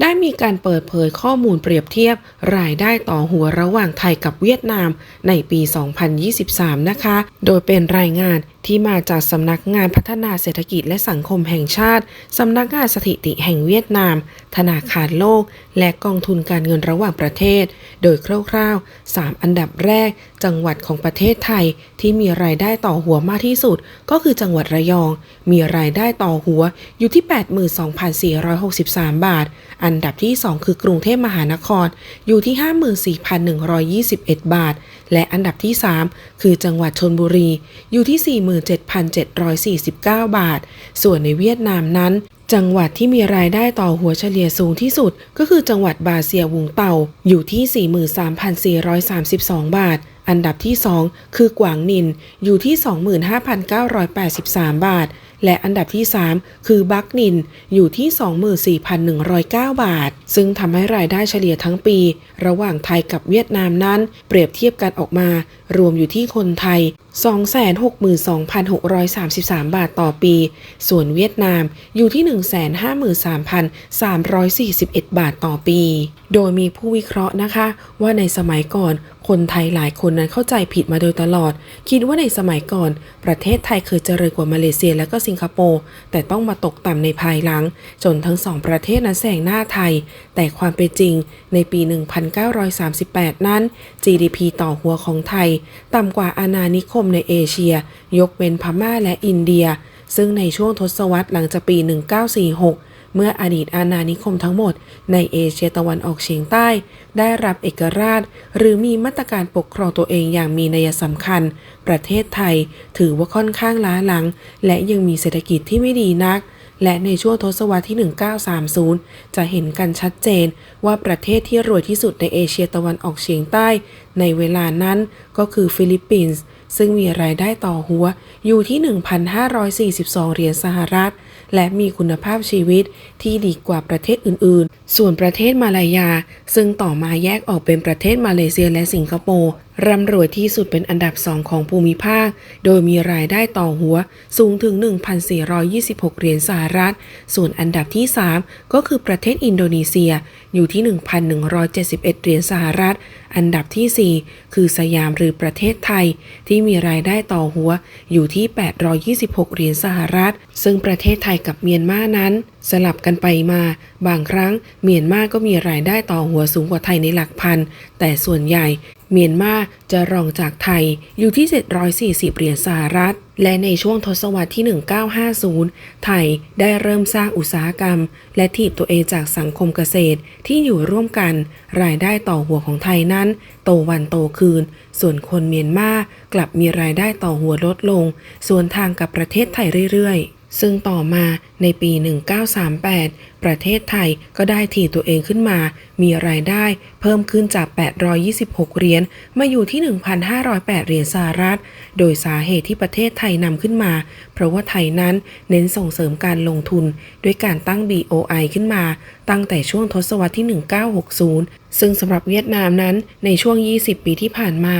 ได้มีการเปิดเผยข้อมูลเปรียบเทียบ รายได้ต่อหัวระหว่างไทยกับเวียดนามในปี 2023 นะคะ โดยเป็นรายงานที่มาจากสำนักงานพัฒนาเศรษฐกิจและสังคมแห่งชาติ สำนักงานสถิติแห่งเวียดนาม ธนาคารโลก และกองทุนการเงินระหว่างประเทศ โดยคร่าวๆ 3 อันดับแรก จังหวัดของประเทศไทยที่มีรายได้ต่อหัวมากที่สุด ก็คือจังหวัดระยอง มีรายได้ต่อหัวอยู่ที่ 82,463 บาท อันดับที่ 2 คือกรุงเทพมหานคร อยู่ที่ 54,121 บาท และอันดับที่ 3 คือจังหวัดชนบุรี อยู่ที่ 47,749 บาท ส่วนในเวียดนามนั้น จังหวัดที่มีรายได้ต่อหัวเฉลี่ยสูงที่สุด ก็คือจังหวัดบาเซียวงเต่า อยู่ที่ 43,432 บาท อันดับที่ 2 คือกวางนิน อยู่ที่ 25,983 บาท และอันดับที่ 3 คือบักนินอยู่ที่ 24,109 บาท ซึ่งทำให้รายได้เฉลี่ยทั้งปี ระหว่างไทยกับเวียดนามนั้น เปรียบเทียบกันออกมา รวมอยู่ที่คนไทย 262,633 บาทต่อปี ส่วนเวียดนามอยู่ที่ 153,341 บาทต่อปี โดยมีผู้วิเคราะห์นะคะ ว่าในสมัยก่อน คนไทยหลายคนนั้นเข้าใจผิดมาโดยตลอด คิดว่าในสมัยก่อน ประเทศไทยเคยเจริญกว่ามาเลเซียและก็สิงคโปร์แต่ต้องมาตกต่ำในภายหลัง จนทั้งสองประเทศนั้นแซงหน้าไทย แต่ความเป็นจริงในปี 1938 นั้น GDP ต่อหัวของไทย ต่ำกว่าอาณานิคมในเอเชีย ยกเว้นพม่าและอินเดีย ซึ่งในช่วงทศวรรษหลังจากปี 1946 เมื่ออดีตอาณานิคมทั้งหมด ในเอเชียตะวันออกเฉียงใต้ ได้รับเอกราช หรือมีมาตรการปกครองตัวเองอย่างมีนัยสำคัญ ประเทศไทยถือว่าค่อนข้างล้าหลัง และยังมีเศรษฐกิจที่ไม่ดีนักและในช่วงทศวรรษที่ 1930 จะเห็นกันชัดเจนว่าประเทศที่รวยที่สุดในเอเชียตะวันออกเฉียงใต้ ในเวลานั้นก็คือฟิลิปปินส์ ซึ่งมีรายได้ต่อหัวอยู่ที่ 1,542 เหรียญสหรัฐ และมีคุณภาพชีวิตที่ดีกว่าประเทศอื่นๆ ส่วนประเทศมาลายา ซึ่งต่อมาแยกออกเป็นประเทศมาเลเซียและสิงคโปร์ร่ำรวยที่สุดเป็นอันดับสองของภูมิภาค โดยมีรายได้ต่อหัวสูงถึง 1,426 เหรียญสหรัฐ ส่วนอันดับที่ 3 ก็คือประเทศอินโดนีเซียอยู่ที่ 1,171 เหรียญสหรัฐ อันดับที่ 4 คือสยามหรือประเทศไทย ที่มีรายได้ต่อหัวอยู่ที่ 826 เหรียญสหรัฐ ซึ่งประเทศไทยกับเมียนมานั้นสลับกันไปมา บางครั้งเมียนมาก็มีรายได้ต่อหัวสูงกว่าไทยในหลักพัน แต่ส่วนใหญ่ เมียนมาจะรองจากไทยอยู่ที่ 740 เหรียญสหรัฐ และในช่วงทศวรรษที่ 1950 ไทยได้เริ่มสร้างอุตสาหกรรม และถีบตัวเองจากสังคมเกษตรที่อยู่ร่วมกัน รายได้ต่อหัวของไทยนั้น โตวันโตคืน ส่วนคนเมียนมากลับมีรายได้ต่อหัวลดลง ส่วนทางกับประเทศไทยเรื่อยๆซึ่งต่อมา ในปี 1938 ประเทศไทยก็ได้ถีตัวเองขึ้นมา มีรายได้เพิ่มขึ้นจาก 826 เหรียญ มาอยู่ที่ 1,508 เหรียญสหรัฐ โดยสาเหตุที่ประเทศไทยนำขึ้นมา เพราะว่าไทยนั้นเน้นส่งเสริมการลงทุน ด้วยการตั้ง BOI ขึ้นมา ตั้งแต่ช่วงทศวรรษที่ 1960 ซึ่งสำหรับเวียดนามนั้น ในช่วง 20 ปีที่ผ่านมา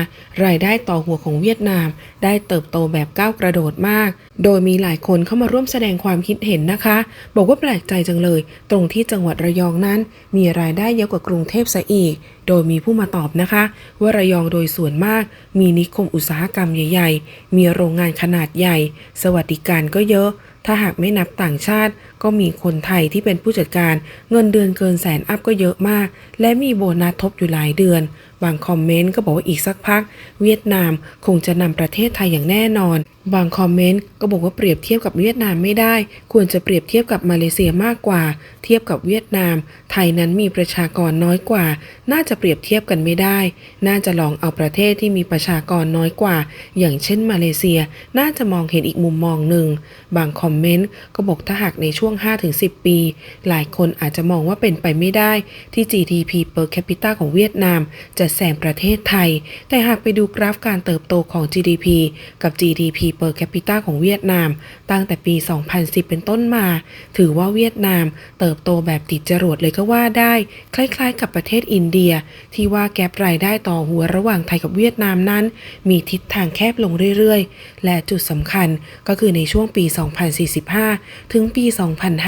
รายได้ต่อหัวของเวียดนาม ได้เติบโตแบบก้าวกระโดดมาก โดยมีหลายคนเข้ามาร่วมแสดงความคิดเห็นนะคะ บอกว่าแปลกใจจังเลย ตรงที่จังหวัดระยองนั้น มีรายได้เยอะกว่ากรุงเทพซะอีก โดยมีผู้มาตอบนะคะ ว่าระยองโดยส่วนมาก มีนิคมอุตสาหกรรมใหญ่ ๆ มีโรงงานขนาดใหญ่ สวัสดิการก็เยอะถ้าหากไม่นับต่างชาติ ก็มีคนไทยที่เป็นผู้จัดการ เงินเดือนเกินแสนอัพก็เยอะมาก และมีโบนัสทบอยู่หลายเดือน บางคอมเมนต์ก็บอกว่าอีกสักพัก เวียดนามคงจะนำประเทศไทยอย่างแน่นอน บางคอมเมนต์ก็บอกว่าเปรียบเทียบกับเวียดนามไม่ได้ ควรจะเปรียบเทียบกับมาเลเซียมากกว่า เทียบกับเวียดนาม ไทยนั้นมีประชากรน้อยกว่า น่าจะเปรียบเทียบกันไม่ได้ น่าจะลองเอาประเทศที่มีประชากรน้อยกว่า อย่างเช่นมาเลเซีย น่าจะมองเห็นอีกมุมมองหนึ่ง บางคอมเมนต์ก็บอกถ้าหากในช่วง 5-10 ปี หลายคนอาจจะมองว่าเป็นไปไม่ได้ ที่ GDP per capita ของเวียดนามจะแซงประเทศไทย แต่หากไปดูกราฟการเติบโตของ GDP กับ GDP per capita ของเวียดนาม ตั้งแต่ปี 2010 เป็นต้นมา ถือว่าเวียดนามเติบโตแบบติดจรวดเลยก็ว่าได้ คล้ายๆ กับประเทศอินเดีย ที่ว่าแกปรายได้ต่อหัวระหว่างไทยกับเวียดนามนั้น มีทิศทางแคบลงเรื่อยๆ และจุดสำคัญก็คือในช่วงปี 2045 ถึงปี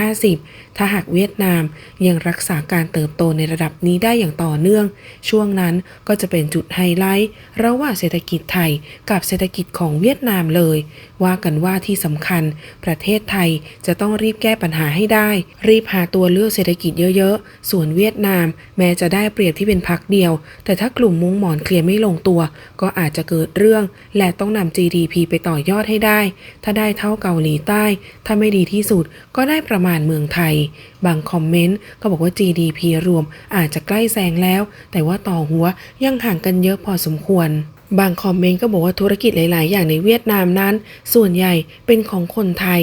2050 ถ้าหากเวียดนามยังรักษาการเติบโตในระดับนี้ได้อย่างต่อเนื่อง ช่วงนั้นก็จะเป็นจุดไฮไลท์ระหว่างเศรษฐกิจไทยกับเศรษฐกิจของเวียดนามเลย ว่ากันว่าที่สำคัญ ประเทศไทยจะต้องรีบแก้ปัญหาให้ได้ รีบหาตัวเลือกเศรษฐกิจเยอะๆ ส่วนเวียดนาม แม้จะได้เปรียบที่เป็นพักเดียว แต่ถ้ากลุ่มมุ้งหมอนเคลียร์ไม่ลงตัว ก็อาจจะเกิดเรื่อง และต้องนำ GDP ไปต่อยอดให้ได้ ถ้าได้เท่าเกาหลีใต้ ถ้าไม่ดีที่สุดก็ได้ประมาณเมืองไทยบางคอมเมนต์ก็บอกว่า GDP รวมอาจจะใกล้แซงแล้ว แต่ว่าต่อหัวยังห่างกันเยอะพอสมควรบางคอมเมนต์ก็บอกว่าธุรกิจหลาย ๆ อย่างในเวียดนามนั้น ส่วนใหญ่เป็นของคนไทย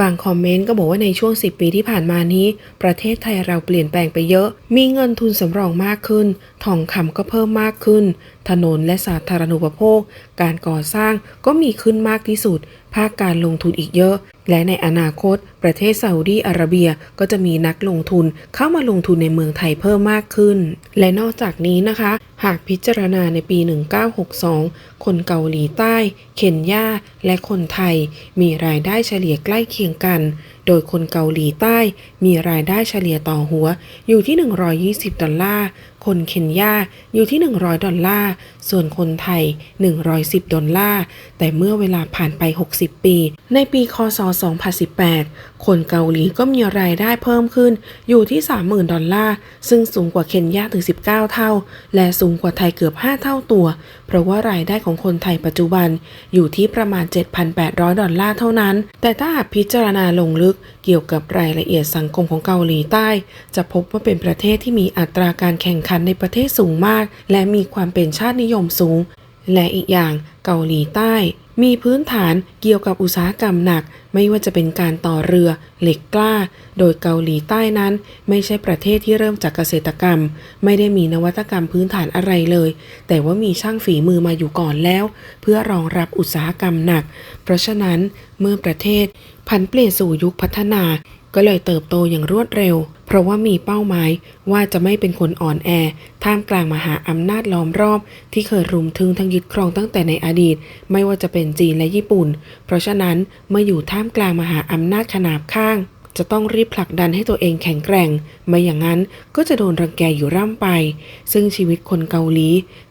บางคอมเมนต์ก็บอกว่าในช่วง 10 ปีที่ผ่านมานี้ ประเทศไทยเราเปลี่ยนแปลงไปเยอะ มีเงินทุนสำรองมากขึ้น ทองคำก็เพิ่มมากขึ้น ถนนและสาธารณูปโภค การก่อสร้างก็มีขึ้นมากที่สุด ภาคการลงทุนอีกเยอะ และในอนาคต ประเทศซาอุดีอาระเบียก็จะมีนักลงทุนเข้ามาลงทุนในเมืองไทยเพิ่มมากขึ้น และนอกจากนี้นะคะ หากพิจารณาในปี 1962 คนเกาหลีใต้ เคนยาและคนไทย มีรายได้เฉลี่ยใกล้เคียงกัน โดยคนเกาหลีใต้มีรายได้เฉลี่ยต่อหัวอยู่ที่ 120 ดอลลาร์ คนเคนยาอยู่ที่ 100 ดอลลาร์ ส่วนคนไทย 110 ดอลลาร์ แต่เมื่อเวลาผ่านไป 60 ปี ในปี คศ 2018คนเกาหลีก็มีรายได้เพิ่มขึ้นอยู่ที่ 30,000 ดอลลาร์ ซึ่งสูงกว่าเคนยาถึง 19 เท่า และสูงกว่าไทยเกือบ 5 เท่าตัว เพราะว่ารายได้ของคนไทยปัจจุบันอยู่ที่ประมาณ 7,800 ดอลลาร์เท่านั้น แต่ถ้าหากพิจารณาลงลึกเกี่ยวกับรายละเอียดสังคมของเกาหลีใต้ จะพบว่าเป็นประเทศที่มีอัตราการแข่งขันในประเทศสูงมาก และมีความเป็นชาตินิยมสูง และอีกอย่างเกาหลีใต้ มีพื้นฐานเกี่ยวกับอุตสาหกรรมหนัก ไม่ว่าจะเป็นการต่อเรือ เหล็กกล้า โดยเกาหลีใต้นั้น ไม่ใช่ประเทศที่เริ่มจากเกษตรกรรม ไม่ได้มีนวัตกรรมพื้นฐานอะไรเลย แต่ว่ามีช่างฝีมือมาอยู่ก่อนแล้ว เพื่อรองรับอุตสาหกรรมหนัก เพราะฉะนั้นเมื่อประเทศผันเปลี่ยนสู่ยุคพัฒนา ก็เลยเติบโตอย่างรวดเร็ว เพราะว่ามีเป้าหมายว่าจะไม่เป็นคนอ่อนแอ ท่ามกลางมหาอำนาจล้อมรอบ ที่เคยรุมทึงทั้งยึดครองตั้งแต่ในอดีต ไม่ว่าจะเป็นจีนและญี่ปุ่น เพราะฉะนั้นเมื่ออยู่ท่ามกลางมหาอำนาจขนาบข้าง จะต้องรีบผลักดันให้ตัวเองแข็งแกร่ง ไม่อย่างนั้นก็จะโดนรังแกอยู่ร่ำไป ซึ่งชีวิตคนเกาหลี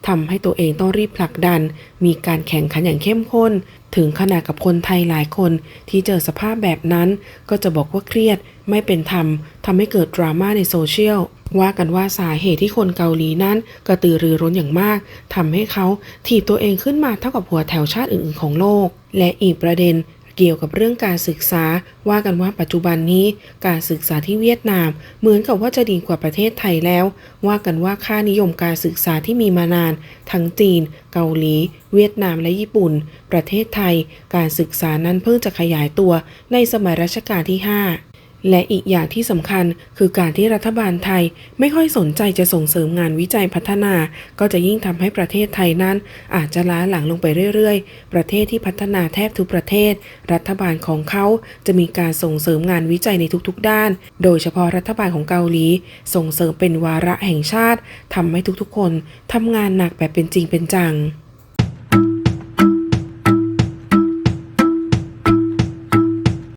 ทำให้ตัวเองต้องรีบผลักดัน มีการแข่งขันอย่างเข้มข้น ถึงขนาดกับคนไทยหลายคนที่เจอสภาพแบบนั้น ก็จะบอกว่าเครียด ไม่เป็นธรรมทำให้เกิดดราม่าในโซเชียลว่ากันว่าสาเหตุที่คนเกาหลีนั้นกระตือรือร้นอย่างมากทำให้เขาถีบตัวเองขึ้นมาเท่ากับหัวแถวชาติอื่นๆของโลก และอีกประเด็น เกี่ยวกับเรื่องการศึกษา ว่ากันว่าปัจจุบันนี้การศึกษาที่เวียดนาม เหมือนกับว่าจะดีกว่าประเทศไทยแล้ว ว่ากันว่าค่านิยมการศึกษาที่มีมานาน ทั้งจีน เกาหลี เวียดนามและญี่ปุ่น ประเทศไทย การศึกษานั้นเพิ่งจะขยายตัวในสมัยรัชกาลที่ 5 และอีกอย่างที่สำคัญคือการที่รัฐบาลไทยไม่ค่อยสนใจจะส่งเสริมงานวิจัยพัฒนา ก็จะยิ่งทำให้ประเทศไทยนั้น อาจจะล้าหลังลงไปเรื่อยๆ ประเทศที่พัฒนาแทบทุกประเทศ รัฐบาลของเขาจะมีการส่งเสริมงานวิจัยในทุกๆ ด้าน โดยเฉพาะรัฐบาลของเกาหลี ส่งเสริมเป็นวาระแห่งชาติทำให้ทุกๆ คนทำงานหนักแบบเป็นจริงเป็นจัง